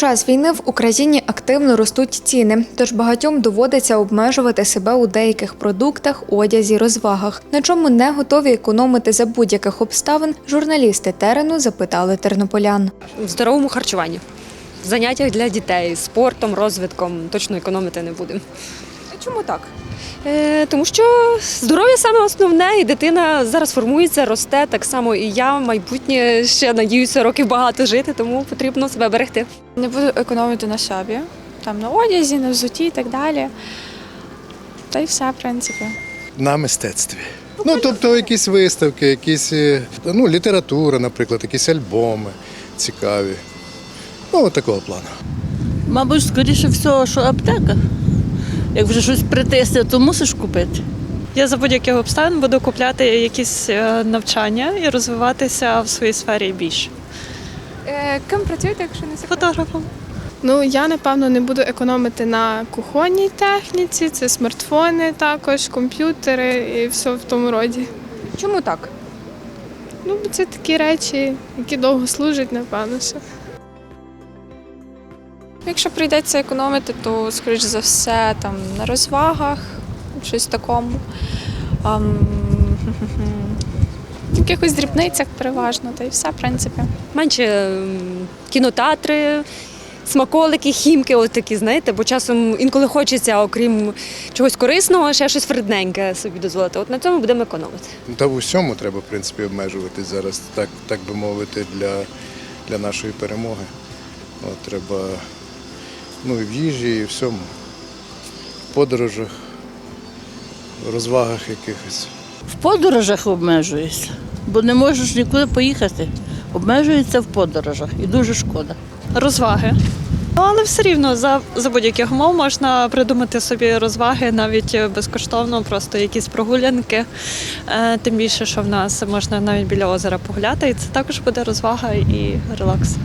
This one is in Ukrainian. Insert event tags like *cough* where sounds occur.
час війни в Україні активно ростуть ціни, тож багатьом доводиться обмежувати себе у деяких продуктах, одязі, розвагах. На чому не готові економити за будь-яких обставин, журналісти терену запитали тернополян. в здоровому харчуванні. В заняттях для дітей, спортом, розвитком точно економити не будемо. Чому так? Е, тому що здоров'я саме основне, і дитина зараз формується, росте. Так само і я майбутнє ще надіюся років багато жити, тому потрібно себе берегти. Не буду економити на собі, там на одязі, на взуті і так далі. Та й все, в принципі. на мистецтві. Ну, тобто якісь виставки, якісь е, ну, література, наприклад, якісь альбоми цікаві. Ну, от такого плану. Мабуть, скоріше всього, що аптека. Як вже щось притисне, то мусиш купити. Я за будь-яких обставин буду купляти якісь е, навчання і розвиватися в своїй сфері більше. Е, ким працюєте, якщо не секрет? Фотографом. Ну, я напевно не буду економити на кухонній техніці, це смартфони також, комп'ютери і все в тому роді. Чому так? Ну, бо це такі речі, які довго служать, напевно. Що. Якщо прийдеться економити, то, скоріш за все, там на розвагах, щось такому. *laughs* В якихось дрібницях переважно, та й все, в принципі. Менше кінотеатри, смаколики, хімки, от такі, знаєте, бо часом інколи хочеться, окрім чогось корисного, ще щось вредненьке собі дозволити. От на цьому будемо економити. Та в усьому треба, в принципі, обмежуватись зараз, так, так би мовити, для, для нашої перемоги. От, треба ну, і в їжі, і в всьому. В подорожах, в розвагах якихось. В подорожах обмежуєшся, бо не можеш нікуди поїхати. Обмежується в подорожах і дуже шкода. Розваги. Ну, але все рівно за, за будь-яких умов можна придумати собі розваги навіть безкоштовно, просто якісь прогулянки. Е, тим більше, що в нас можна навіть біля озера погуляти, і це також буде розвага і релакс.